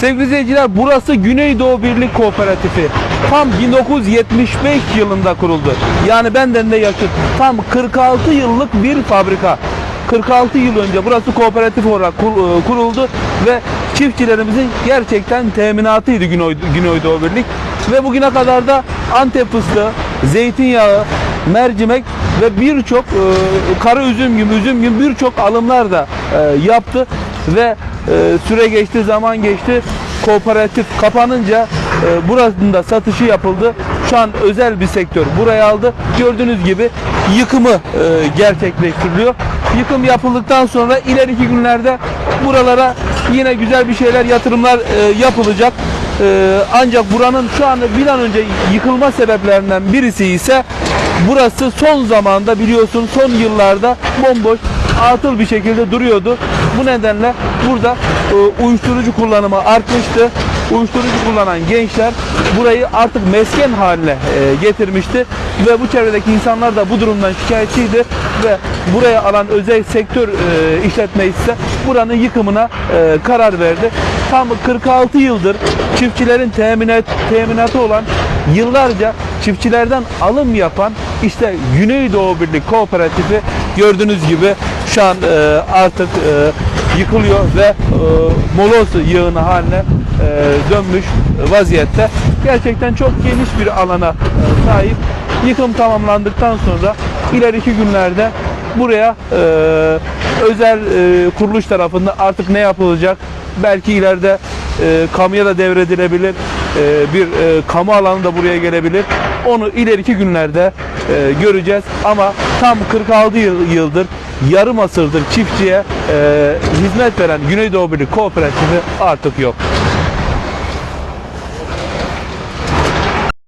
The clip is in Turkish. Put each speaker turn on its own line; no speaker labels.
Sevgili izleyiciler burası Güneydoğu Birlik Kooperatifi. Tam 1975 yılında kuruldu. Yani benden de yaşıt. Tam 46 yıllık bir fabrika. 46 yıl önce burası kooperatif olarak e, kuruldu ve çiftçilerimizin gerçekten teminatıydı Güney, Güneydoğu Birlik. Ve bugüne kadar da Antep fıstığı, zeytinyağı, mercimek ve birçok e, kara üzüm gibi üzüm gibi birçok alımlar da e, yaptı ve e, süre geçti zaman geçti. Kooperatif kapanınca e, burasında da satışı yapıldı. Şu an özel bir sektör buraya aldı. Gördüğünüz gibi yıkımı e, gerçekleştiriliyor. Yıkım yapıldıktan sonra ileriki günlerde buralara yine güzel bir şeyler yatırımlar e, yapılacak. E, ancak buranın şu anda bir an önce yıkılma sebeplerinden birisi ise Burası son zamanda biliyorsun son yıllarda bomboş atıl bir şekilde duruyordu. Bu nedenle burada e, uyuşturucu kullanımı artmıştı. Uyuşturucu kullanan gençler burayı artık mesken haline e, getirmişti ve bu çevredeki insanlar da bu durumdan şikayetçiydi ve buraya alan özel sektör e, işletmecisi buranın yıkımına e, karar verdi. Tam 46 yıldır çiftçilerin teminat, teminatı olan yıllarca çiftçilerden alım yapan işte Güneydoğu Birlik Kooperatifi gördüğünüz gibi şu an e, artık e, yıkılıyor ve e, moloz yığını haline e, dönmüş vaziyette. Gerçekten çok geniş bir alana e, sahip. Yıkım tamamlandıktan sonra ileriki günlerde buraya e, özel e, kuruluş tarafından artık ne yapılacak? Belki ileride e, kamuya da devredilebilir. E, bir e, kamu alanı da buraya gelebilir. Onu ileriki günlerde e, göreceğiz. Ama tam 46 yıl, yıldır yarım asırdır çiftçiye hizmet veren Güneydoğu Birlik Kooperatifi artık yok.